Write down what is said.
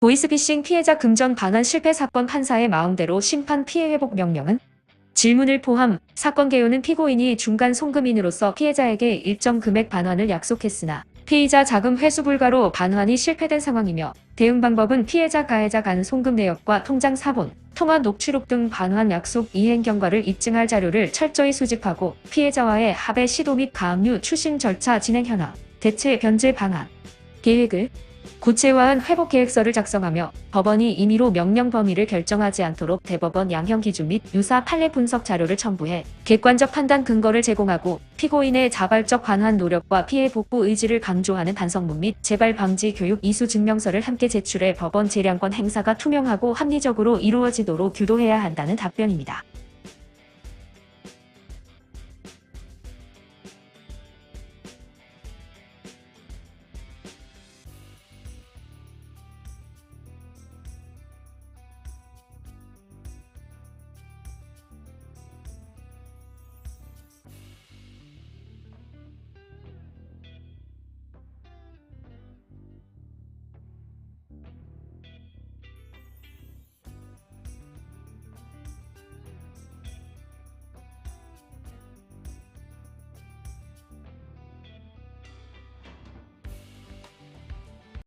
보이스피싱 피해자 금전 반환 실패 사건 판사의 마음대로 심판 피해 회복 명령은? 질문을 포함 사건 개요는 피고인이 중간 송금인으로서 피해자에게 일정 금액 반환을 약속했으나 피의자 자금 회수 불가로 반환이 실패된 상황이며 대응 방법은 피해자 가해자 간 송금 내역과 통장 사본, 통화 녹취록 등 반환 약속 이행 경과를 입증할 자료를 철저히 수집하고 피해자와의 합의 시도 및 가압류 추심 절차 진행 현황, 대체 변제 방안, 계획을 구체화한 회복 계획서를 작성하며 법원이 임의로 명령 범위를 결정하지 않도록 대법원 양형 기준 및 유사 판례 분석 자료를 첨부해 객관적 판단 근거를 제공하고 피고인의 자발적 반환 노력과 피해 복구 의지를 강조하는 반성문 및 재발 방지 교육 이수 증명서를 함께 제출해 법원 재량권 행사가 투명하고 합리적으로 이루어지도록 유도해야 한다는 답변입니다.